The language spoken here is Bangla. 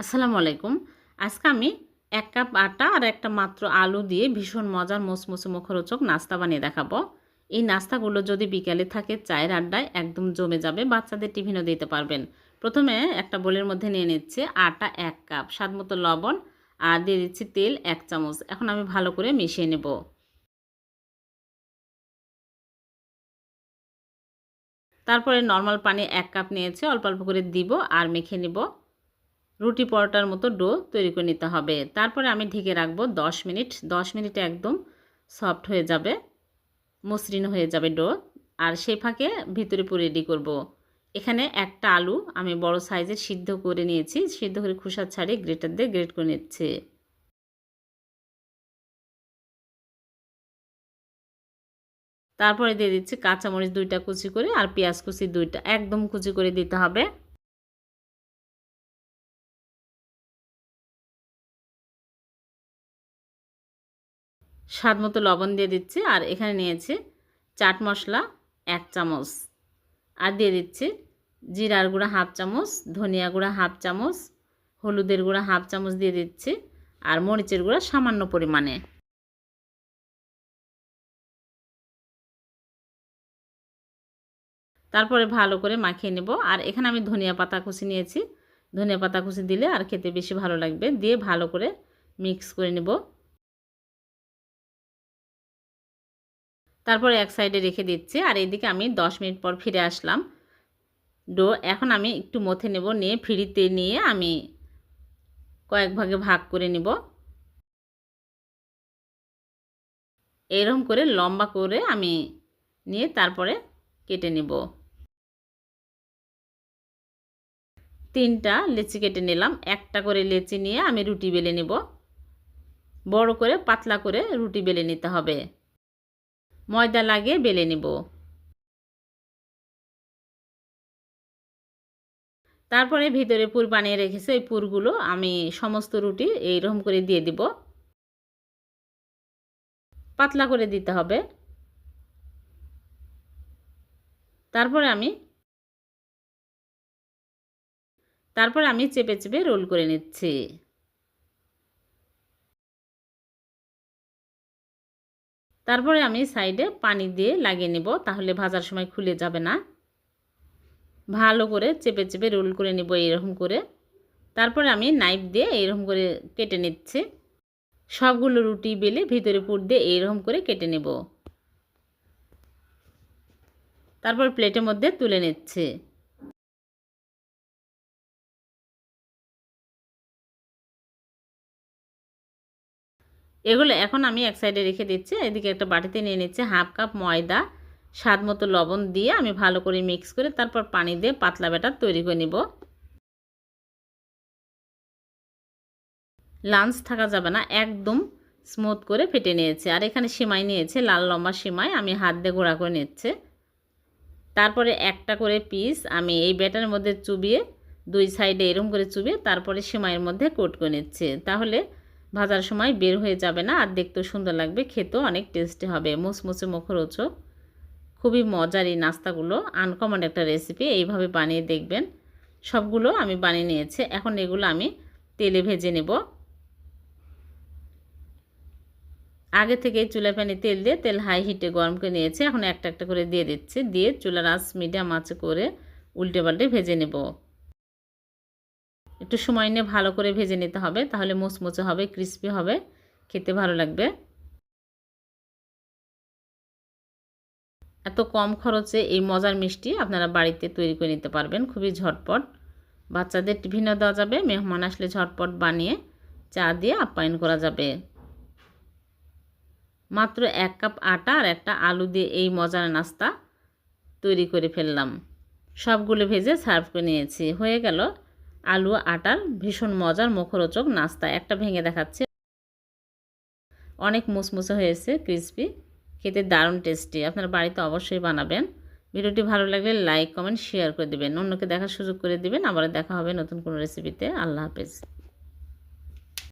আসসালামু আলাইকুম। আজকে আমি এক কাপ আটা আর একটা মাত্র আলু দিয়ে ভীষণ মজার মোসমোসে মুখরোচক নাস্তা বানিয়ে দেখাবো। এই নাস্তাগুলো যদি বিকালে থাকে, চায়ের আড্ডায় একদম জমে যাবে, বাচ্চাদের টিফিনও দিতে পারবেন। প্রথমে একটা বোলের মধ্যে নিয়ে নিচ্ছে আটা এক কাপ স্বাদ মতো লবণ, আর দিয়ে দিচ্ছি তেল এক চামচ। এখন আমি ভালো করে মিশিয়ে নেব। তারপরে নর্মাল পানি এক কাপ নিয়েছে, অল্প অল্প করে দিব আর মেখে নিব। রুটি পরোটার মতো ডো তৈরি করে নিতে হবে। তারপরে আমি ঢেকে রাখব দশ মিনিট। দশ মিনিটে একদম সফট হয়ে যাবে, মসৃণ হয়ে যাবে ডো। আর সেই ফাঁকে ভিতরে পুরো রেডি করব। এখানে একটা আলু আমি বড় সাইজের সিদ্ধ করে নিয়েছি। সিদ্ধ করে খোসা ছাড়িয়ে গ্রেটার দিয়ে গ্রেট করে নিচ্ছে। তারপরে দিয়ে দিচ্ছি কাঁচামরিচ দুইটা কুচি করে আর পেঁয়াজ কুচি দুইটা একদম কুচি করে দিতে হবে। স্বাদ মতো লবণ দিয়ে দিচ্ছি, আর এখানে নিয়েছি চাট মশলা এক চামচ। আর দিয়ে দিচ্ছি জিরার গুঁড়া হাফ চামচ, ধনিয়া গুঁড়া হাফ চামচ, হলুদের গুঁড়া হাফ চামচ দিয়ে দিচ্ছি, আর মরিচের গুঁড়া সামান্য পরিমাণে। তারপরে ভালো করে মাখিয়ে নেব, আর এখানে আমি ধনিয়া পাতা কুচি নিয়েছি। ধনিয়া পাতা কুচি দিলে আর খেতে বেশি ভালো লাগবে। দিয়ে ভালো করে মিক্স করে নেব। তারপরে এক সাইডে রেখে দিচ্ছি। আর এদিকে আমি 10 মিনিট পর ফিরে আসলাম। ডো, এখন আমি একটু মথে নেব, নিয়ে ফ্রিতে নিয়ে আমি কয়েক ভাগে ভাগ করে নিব। এরকম করে লম্বা করে আমি নিয়ে তারপরে কেটে নেব। তিনটা লেচি কেটে নিলাম। একটা করে লেচি নিয়ে আমি রুটি বেলে নেব। বড় করে পাতলা করে রুটি বেলে নিতে হবে। ময়দা লাগিয়ে বেলে নেব। তারপরে ভিতরে পুর বানিয়ে রেখেছে ওই পুরগুলো। আমি সমস্ত রুটি এইরকম করে দিয়ে দিব। পাতলা করে দিতে হবে। তারপরে আমি তারপরে আমি চেপে চেপে রোল করে নিচ্ছি। তারপরে আমি সাইডে পানি দিয়ে লাগিয়ে নেব, তাহলে ভাজার সময় খুলে যাবে না। ভালো করে চেপে চেপে রোল করে নেব এরকম করে। তারপরে আমি নাইফ দিয়ে এরকম করে কেটে নিচ্ছি। সবগুলো রুটি বেলে ভিতরে পুর দিয়ে এইরকম করে কেটে নেব। তারপর প্লেটের মধ্যে তুলে নিচ্ছে। এগুলো এখন আমি এক সাইডে রেখে দিচ্ছি। এদিকে একটা বাটিতে নিয়ে নিচ্ছে হাফ কাপ ময়দা, স্বাদ মতো লবণ দিয়ে আমি ভালো করে মিক্স করে তারপর পানি দিয়ে পাতলা ব্যাটার তৈরি করে নিব। লাঞ্চ থাকা যাবে না, একদম স্মুথ করে ফেটে নিয়েছে। আর এখানে সিমাই নিয়েছে, লাল লম্বা সিমাই আমি হাত দিয়ে গোড়া করে নিচ্ছে। তারপরে একটা করে পিস আমি এই ব্যাটারের মধ্যে চুবিয়ে দুই সাইডে এরম করে চুবিয়ে তারপরে সিমাইয়ের মধ্যে কোট করে নিচ্ছে। তাহলে ভাজার সময় বের হয়ে যাবে না আর দেখতেও সুন্দর লাগবে, খেতেও অনেক টেস্টি হবে। মুচমুচে মুখরোচক। খুবই মজার এই নাস্তাগুলো। আনকমন একটা রেসিপি এইভাবে বানিয়ে দেখবেন। সবগুলো আমি বানিয়ে নিয়েছি। এখন এগুলো আমি তেলে ভেজে নেব। আগে থেকে চুলা প্যানে তেল দিয়ে তেল হাই হিটে গরম করে নিয়েছে। এখন একটা একটা করে দিয়ে দিচ্ছে। দিয়ে চুলার আঁচ মিডিয়াম আঁচে করে উল্টে পাল্টে ভেজে নেব। একটু সময় নিয়ে ভালো করে ভেজে নিতে হবে, তাহলে মুচমুচে হবে ক্রিস্পি হবে, খেতে ভালো লাগবে। এত কম খরচে এই মজার মিষ্টি আপনারা বাড়িতে তৈরি করে নিতে পারবেন, খুবই ঝটপট। বাচ্চাদের টিফিনও দেওয়া যাবে, মেহমান আসলে ঝটপট বানিয়ে চা দিয়ে আপ্যায়ন করা যাবে। মাত্র এক কাপ আটা আর একটা আলু দিয়ে এই মজার নাস্তা তৈরি করে ফেললাম। সবগুলো ভেজে সার্ভ করে নিয়েছি, হয়ে গেল। আলু, আটার ভীষণ মজার মুখরোচক নাস্তা। একটা ভেঙে দেখাচ্ছে। অনেক মুসমুসে হয়েছে ক্রিসপি খেতে দারুণ টেস্টি আপনার বাড়িতে অবশ্যই বানাবেন। ভিডিওটি ভালো লাগলে লাইক কমেন্ট শেয়ার করে দেবেন। অন্যকে দেখার সুযোগ করে দেবেন। আবার দেখা হবে নতুন কোনো রেসিপিতে আল্লাহ হাফেজ।